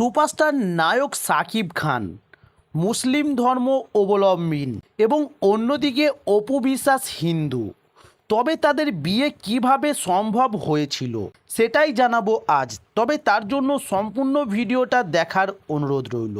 Superstar নায়ক সাকিব খান, মুসলিম ধর্ম অবলম্বী এবং অন্যদিকে অপু বিশ্বাস হিন্দু। তবে তাদের বিয়ে কীভাবে সম্ভব হয়েছিল সেটাই জানাব আজ। তবে তার জন্য সম্পূর্ণ ভিডিওটা দেখার অনুরোধ রইল।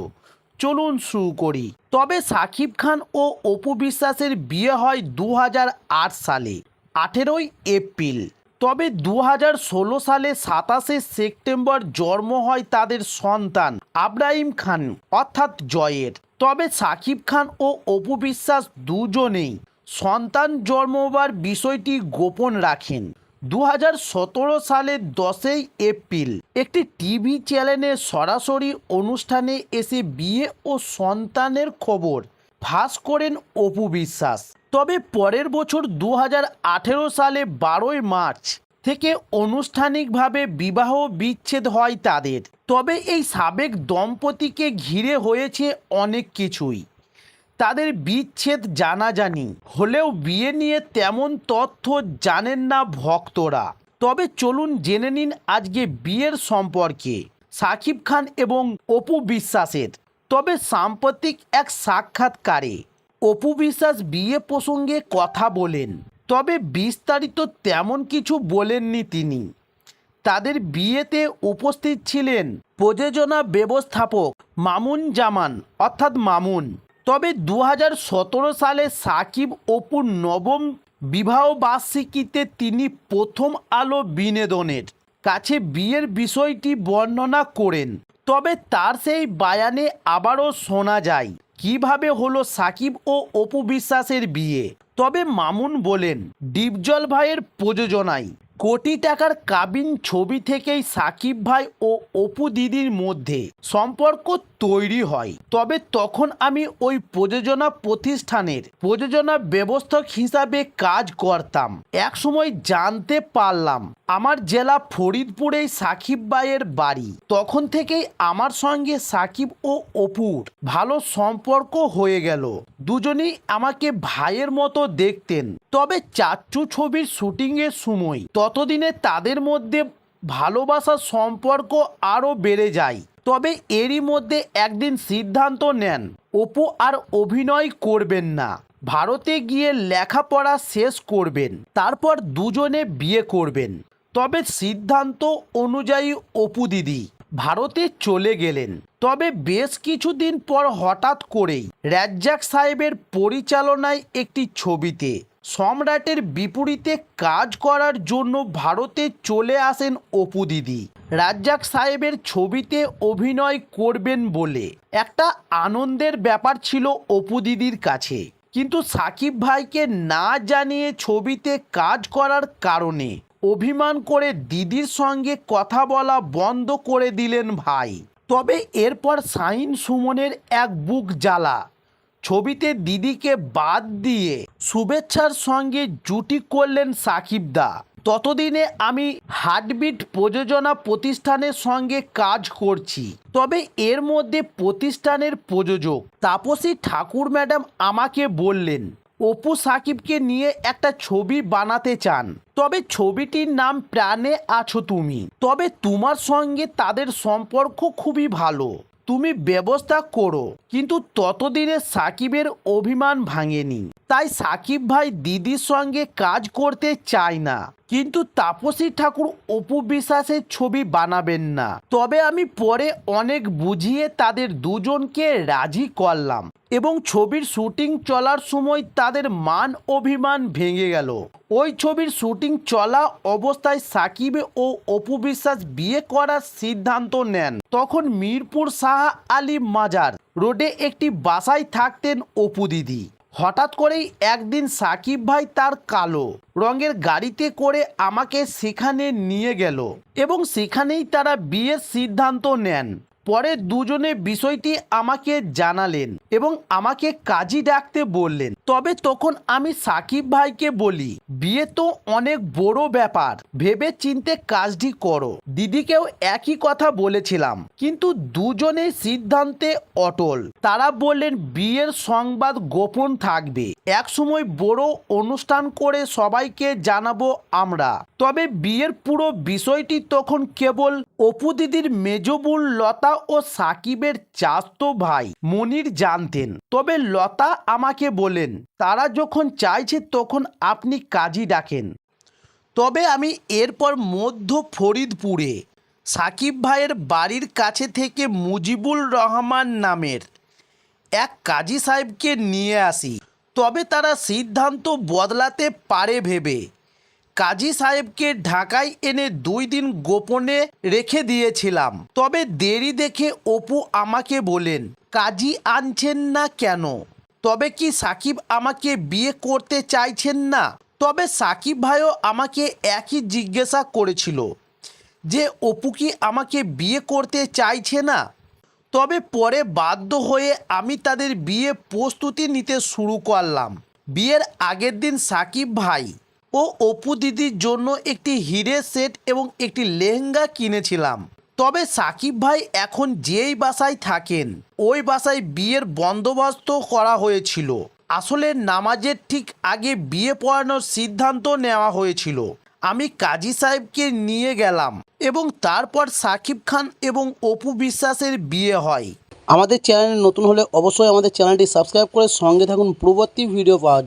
চলুন শুরু করি। তবে সাকিব খান ও অপু বিশ্বাসের বিয়ে হয় দু হাজার আট সালে, আঠেরোই এপ্রিল। তবে দু হাজার ষোলো সালে সাতাশে সেপ্টেম্বর জন্ম হয় তাদের সন্তান আব্রাহিম খান, অর্থাৎ জয়ের। তবে সাকিব খান ও অপু বিশ্বাস দুজনেই সন্তান জন্মবার বিষয়টি গোপন রাখেন। দু সালের দশই এপ্রিল একটি টিভি চ্যানেলে সরাসরি অনুষ্ঠানে এসে বিয়ে ও সন্তানের খবর ফাঁস করেন অপু বিশ্বাস। তবে পরের বছর দু হাজার আঠেরো সালে বারোই মার্চ থেকে আনুষ্ঠানিকভাবে বিবাহ বিচ্ছেদ হয় তাদের। তবে এই সাবেক দম্পতিকে ঘিরে হয়েছে অনেক কিছুই। তাদের বিচ্ছেদ জানাজানি হলেও বিয়ে নিয়ে তেমন তথ্য জানেন না ভক্তরা। তবে চলুন জেনে নিন আজকে বিয়ের সম্পর্কে। সাকিব খান এবং অপু বিশ্বাসের তবে সাম্প্রতিক এক সাক্ষাৎকারে অপু বিশ্বাস বিয়ে প্রসঙ্গে কথা বলেন। তবে বিস্তারিত তেমন কিছু বলেননি তিনি। তাদের বিয়েতে উপস্থিত ছিলেন প্রযোজনা ব্যবস্থাপক মামুন জামান, অর্থাৎ মামুন। তবে দু হাজার সতেরো সালে সাকিব অপুর নবম বিবাহ বার্ষিকীতে তিনি প্রথম আলো বিনোদনের কাছে বিয়ের বিষয়টি বর্ণনা করেন। তবে তার সেই বায়ানে আবারও শোনা যায়, কীভাবে হলো সাকিব ও অপু বিশ্বাসের বিয়ে? তবে মামুন বলেন, ডিপজল ভাইয়ের প্রযোজনায়। কোটি টাকার কাবিন ছবি থেকেই সাকিব ভাই ও অপু দিদির মধ্যে সম্পর্ক তৈরি হয়। তবে তখন আমি ওই প্রযোজনা প্রতিষ্ঠানের প্রযোজনা ব্যবস্থক হিসাবে কাজ করতাম। এক সময় জানতে পারলাম, আমার জেলা ফরিদপুরেই সাকিব ভাইয়ের বাড়ি। তখন থেকেই আমার সঙ্গে সাকিব ও অপুর ভালো সম্পর্ক হয়ে গেল। দুজনেই আমাকে ভাইয়ের মতো দেখতেন। তবে চাচ্চু ছবির শুটিংয়ের সময় ততদিনে তাদের মধ্যে ভালোবাসার সম্পর্ক আরও বেড়ে যায়, তবে এরই মধ্যে একদিন সিদ্ধান্ত নেন, অপু আর অভিনয় করবেন না। ভারতে গিয়ে লেখাপড়া শেষ করবেন, তারপর দুজনে বিয়ে করবেন। তবে সিদ্ধান্ত অনুযায়ী অপু দিদি ভারতে চলে গেলেন। তবে বেশ কিছুদিন পর হঠাৎ করেই রাজ্জাক সাহেবের পরিচালনায় একটি ছবিতে সম্রাটের বিপরীতে কাজ করার জন্য ভারতে চলে আসেন অপু দিদি। রাজ্জাক সাহেবের ছবিতে অভিনয় করবেন বলে। একটা আনন্দের ব্যাপার ছিল অপু দিদির কাছে। কিন্তু সাকিব ভাইকে না জানিয়ে ছবিতে কাজ করার কারণে অভিমান করে দিদির সঙ্গে কথা বলা বন্ধ করে দিলেন ভাই। তবে এরপর শাহিন সুমনের এক বুক জ্বালা। ছবিতে দিদিকে বাদ দিয়ে শুভেচ্ছার সঙ্গে জুটি করলেন সাকিবদা ততদিনে আমি হার্টবিট প্রযোজনা প্রতিষ্ঠানের সঙ্গে কাজ করছি। তবে এর মধ্যে প্রতিষ্ঠানের প্রযোজক তাপসী ঠাকুর ম্যাডাম আমাকে বললেন, অপু সাকিবকে নিয়ে একটা ছবি বানাতে চান। তবে ছবিটির নাম প্রাণে আছো তুমি। তবে তোমার সঙ্গে তাদের সম্পর্ক খুবই ভালো। তুমি ব্যবস্থা করো। কিন্তু ততদিনে সাকিবের অভিমান ভাঙেনি। তাই সাকিব ভাই দিদির সঙ্গে কাজ করতে চায় না। কিন্তু তাপসী ঠাকুর অপু বিশ্বাসের ছবি বানাবেন না। তবে আমি পরে অনেক বুঝিয়ে তাদের দুজনকে রাজি করলাম এবং ছবির শুটিং চলার সময় তাদের মান অভিমান ভেঙে গেল। ওই ছবির শুটিং চলা অবস্থায় সাকিব ও অপু বিশ্বাস বিয়ে করার সিদ্ধান্ত নেন। তখন মিরপুর শাহ আলী মাজার রোডে একটি বাসায় থাকতেন অপু দিদি। হঠাৎ করেই একদিন সাকিব ভাই তার কালো রঙের গাড়িতে করে আমাকে সেখানে নিয়ে গেল এবং সেখানেই তারা বিয়ের সিদ্ধান্ত নেন। পরে দুজনে বিষয়টি আমাকে জানালেন এবং আমাকে কাজী ডাকতে বললেন। তবে তখন আমি সাকিব ভাইকে বলি, বিয়ে তো অনেক বড় ব্যাপার, ভেবে চিনতে কাজটি করো। দিদিকেও একই কথা বলেছিলাম, কিন্তু দুজনের সিদ্ধান্তে অটল। তারা বললেন, বিয়ের সংবাদ গোপন থাকবে। এক সময় বড় অনুষ্ঠান করে সবাইকে জানাব আমরা। তবে বিয়ের পুরো বিষয়টি তখন কেবল অপু দিদির মেজবুল লতা ও সাকিবের চাস্তো ভাই মনির জানতেন। তবে লতা আমাকে বলেন, তারা যখন চাইছে তখন আপনি কাজী ডাকেন। তবে আমি এরপর মধ্য ফরিদপুরে সাকিব ভাইয়ের বাড়ির কাছে থেকে মুজিবুল রহমান নামের এক কাজী সাহেবকে নিয়ে আসি। তবে তারা সিদ্ধান্ত বদলাতে পারে ভেবে কাজী সাহেবকে ঢাকায় এনে দুই দিন গোপনে রেখে দিয়েছিলাম। তবে দেরি দেখে অপু আমাকে বলেন, কাজী আনছেন না কেন? তবে কি সাকিব আমাকে বিয়ে করতে চাইছেন না? তবে সাকিব ভাইও আমাকে একই জিজ্ঞাসা করেছিল, যে অপু কি আমাকে বিয়ে করতে চাইছে না? তবে পরে বাধ্য হয়ে আমি তাদের বিয়ে প্রস্তুতি নিতে শুরু করলাম। বিয়ের আগের দিন সাকিব ভাই ও অপু দিদির জন্য একটি হিরে সেট এবং একটি লেহেঙ্গা কিনেছিলাম। তবে সাকিব ভাই এখন যেই বাসায় থাকেন, ওই বাসায় বিয়ের বন্দোবস্ত করা হয়েছিল। আসলে নামাজের ঠিক আগে বিয়ে পড়ানোর সিদ্ধান্ত নেওয়া হয়েছিল। আমি কাজী সাহেবকে নিয়ে গেলাম এবং তারপর সাকিব খান এবং অপু বিশ্বাসের বিয়ে হয়। আমাদের চ্যানেলে নতুন হলে অবশ্যই আমাদের চ্যানেলটি সাবস্ক্রাইব করে সঙ্গে থাকুন। পূর্ববর্তী ভিডিও পাওয়ার।